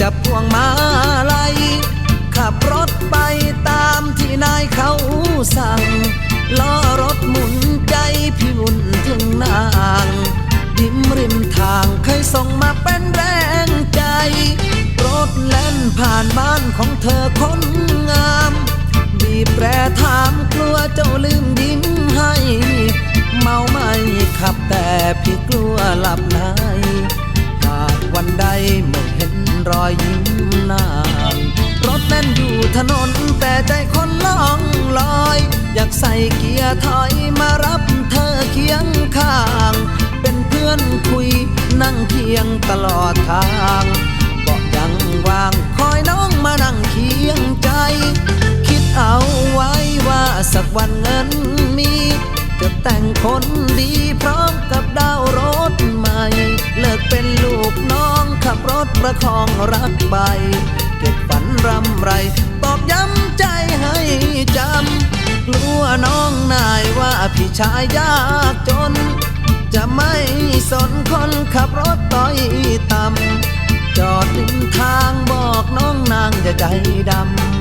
จับพวงมาลัยขับรถไปตามที่นายเขาสั่งล้อรถหมุนใจพี่วุ่นถึงนางดิมริมทางเคยส่งมาเป็นแรงใจ รถแล่นผ่านบ้านของเธอคนงามบีบแตรถามกลัวเจ้าลืมยิ้มให้ เมาไม่ขับแต่พี่กลัวหลับใน รอยยิ้มนางรถแล่นอยู่ถนนแต่ใจคนล่องลอย อยากใส่เกียร์ถอยมารับเธอเคียงข้าง เป็นเพื่อนคุยนั่งเคียงตลอดทางบอกยังว่างคอยน้องมานั่งเคียงใจ คิดเอาไว้ว่าสักวันเงินมี จะแต่งคนดีพร้อมกับ ดประคองรักไป เก็บฝันรำไรตอกย้ำใจให้จำ กลัวน้องนายว่าพี่ชายยากจน จะไม่สนคนขับรถต้อยต่ำจอดริมทางบอกน้องนางอย่าใจดำ